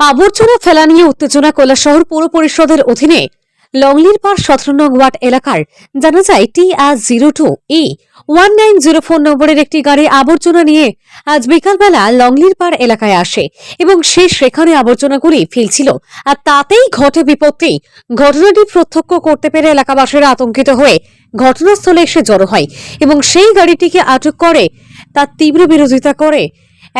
আবর্জনা ফেলা নিয়ে উত্তেজনা শহর পৌর পরিষদের অধীনে লংলির পার সতেরো নং ওয়ার্ড এলাকার জানা যায় T R zero two E one nine zero four নম্বরের একটি গাড়ি আবর্জনা নিয়ে আজ বিকালবেলা লংলির পার এলাকায় আসে এবং সে সেখানে আবর্জনাগুলি ফেলছিল। আর তাতেই ঘটে বিপত্তি। ঘটনাটি প্রত্যক্ষ করতে পেরে এলাকাবাসীরা আতঙ্কিত হয়ে ঘটনাস্থলে এসে জড়ো হয় এবং সেই গাড়িটিকে আটক করে, তার তীব্র বিরোধিতা করে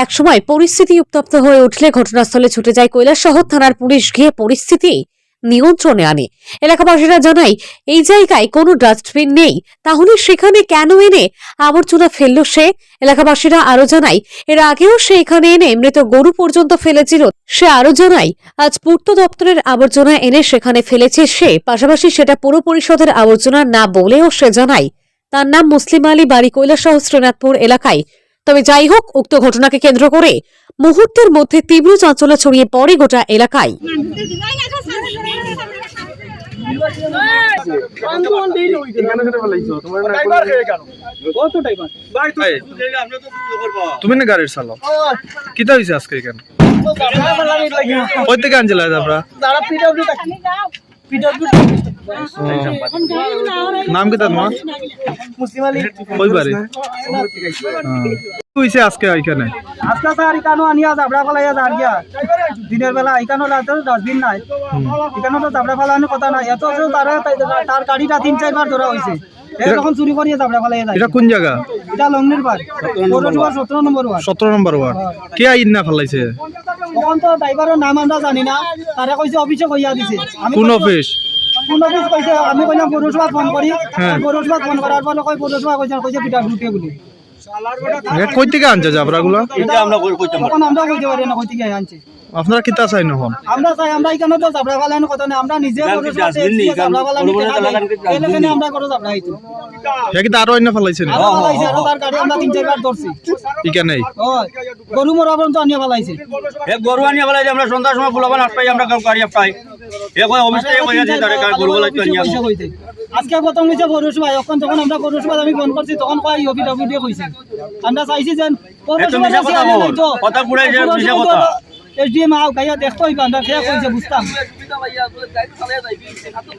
একসময় পরিস্থিতি উত্তপ্ত হয়ে উঠলে ঘটনাস্থলে ছুটে যায় কৈলাসহর থানার পুলিশ গিয়ে পরিস্থিতি নিয়ন্ত্রণে আনে। এলাকাবাসীরা জানায়, এই জায়গায় কোনো ডাস্টবিন নেই, তাহলে সেখানে কেন এনে আবর্জনা ফেলল সে? এলাকাবাসীরা আরও জানায়, এর আগেও সে এখানে এনে মৃত গরু পর্যন্ত ফেলেছিল। সে আরও জানায়, আজ পূর্ত দপ্তরের আবর্জনা এনে সেখানে ফেলেছে সে, পাশাপাশি সেটা পুর পরিষদের আবর্জনা না বলেও সে জানায়। তার নাম মুসলিম আলী, বাড়ি কৈলাসহ শ্রীনাথপুর এলাকায়। তবে যাই হোক উক্ত ঘটনাকে কেন্দ্র করে মুহূর্তের মধ্যে তীব্র চাঞ্চল্য ছড়িয়ে পড়ে গোটা এলাকায়। তুমি না গাড়ির চালক? কিতা হয়েছে আজকে এখানে? ওই থেকে আনছিল আমরা? নাম কিতা তোমার ওই কইবারে হয়েছে আজকে এখানে আজকে স্যার এখানে আনিয়া জাবড়া ফেলাইয়া যার গিয়া দিনের বেলা এখানে রাতে দিন নাই। এখানে তো জাবড়া ফেলানোর কথা নাই। এত তারা তার গাড়িটা তিন চারবার ধরা হয়েছে যখন চুরি করিয়ে জাবড়া ফেলাইয়া যায় এটা কোন জায়গা? এটা লংনির পার পৌরসভা সতেরো নম্বর ওয়ার্ড। সতেরো নম্বর ওয়ার্ড। কে আইন না ফেলাইছে? তখন তো ড্রাইভারের নাম আমরা জানি না তারা কইছে অফিসে কইয়া দিছে। কোন অফিস? কোন অফিস কইছে আমি কইলাম পৌরসভা ফোন করি। হ্যাঁ। পৌরসভা ফোন করার পরে কই পৌরসভা কইছে কইছে পিটা ঢুকে বলি। কই থেকে আনছে যাবরাগুলো তখন আমরা কইতে পারি না কই থেকে আনছে। আপনারা কিতা চাই নহন আমরা চাই আমরা এখানে তো জাবড়া কথা নেই আমরা নিজে পৌরসভা জাবড়া ফেলানি টাকা দেই আমরা করো জাবড়া হইতো হে আরও আইন ফেলাইছে আরও ফেলাইছে আরও তার গাড়ি আমরা তিন চারবার ধরছি এখানে গরু মরা পর্যন্ত আনিয়া ফেলাইছে গরু আনিয়া আমরা সন্ধ্যার সময় ফুলাবান আসপাই আমরা গাড়ি পাই এ কয় অফিস থেকে কইয়া যে তারে গরু আনিয়া আজকে প্রথম হয়েছে পৌরসভা এখন যখন আমরা পৌরসভা আমি ফোন করছি তখন কয় ইউপি ডাবি দিয়ে কইছে আমরা চাইছি যে এত মিছা কথা ঘুরাই কথা। এসডিএম আও গাইয়া দেখতে হইবা আমরা খেয়া কইছে বুঝতাম।